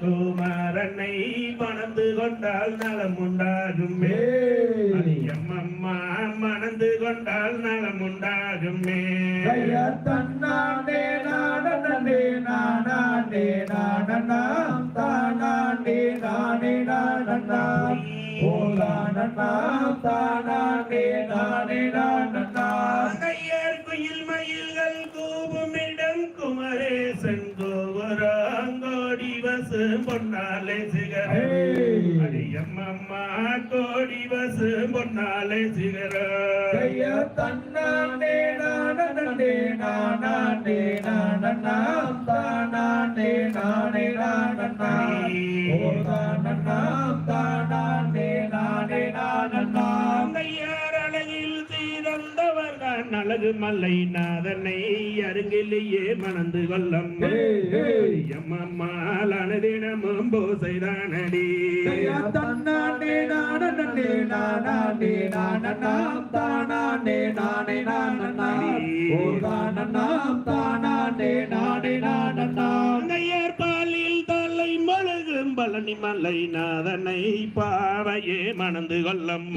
குமாரனை மணந்து கொண்டால் நலம் உண்டாகுமே. அம்மா மணந்து கொண்டால் நலம் உண்டாகுமே. தன்னானே நானாம் தானானே நானே நானா ஓ தானாம் தானானே நானே நானா தந்தையர் குயில் மயில்கள் கூவுமிடம் குமரேசன் கோவராங்கோடி வசு பொன்னாலே சிகரம். அடியம்மம்மா கோடி வசு பொன்னாலே நானே நானே நானாம் தானானே நானே நானா ஓ தானாம் தானானே நானே நானா தந்தையார் அழகில் சீரந்தவர் தான் அழகு மல்லை நாதனை அருகிலேயே மணந்து கொல்லம் எம்மம்மாலான தினமும் பூசைதானடி தன்னானே நானே நானே நானாம் தானானே நானே நானா ஓ தானாம் தானானே நானே நானா பழனி மலை நாதனை பாவையே மணந்து கொல்லம்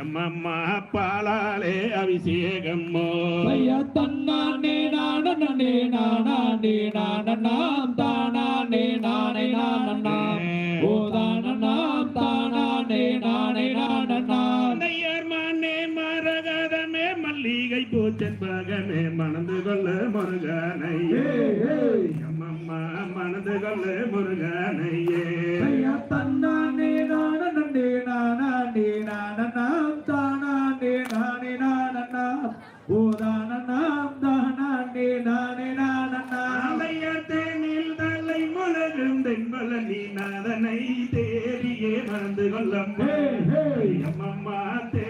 எம்மம்மா பாலாலே அபிஷேகம்மோ தன்னானே நானே நானே நானாம் தானானே நானே நானா மல்லிகை பூச்செண்பகமே மணந்து கொள்ள முருகனையே. அம்மம்மா மணந்து கொள்ள முருகனையே. தன்னானே நானே நானே நானாம் தானானே நானே நானா ஓ தானாம் தானானே நானே நானா ஆலயத் தேனில் தலை முழகும் தென்பழனி நாதனை தேடியே மறந்து கொள்ளும் அம்மம்மா தேனாரே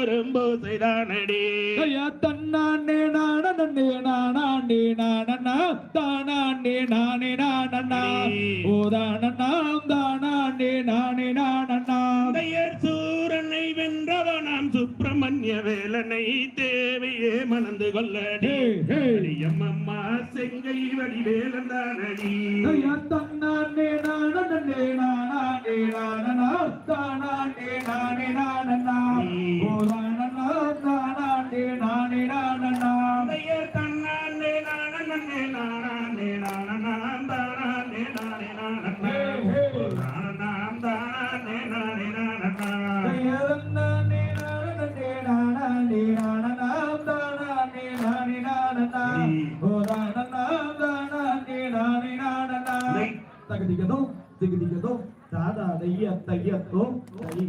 தினந்தோறும் பூசைதானடி ஐயா தன்னானே நானே நானே நானா தானானே நானே நானா ஓ தானாம் தானானே நானே நானா தந்தையர் சூரனை வென்றவனாம் சுப்பிரமணிய வேலனை தேவையே மணந்து கொள்ளடி. அம்மம்மா செங்கை வடிவேலன் தானடி. ஐயா தன்னானே தகுதிகதோ திகுதிகதோ தாதா தைய தையத்தோ தை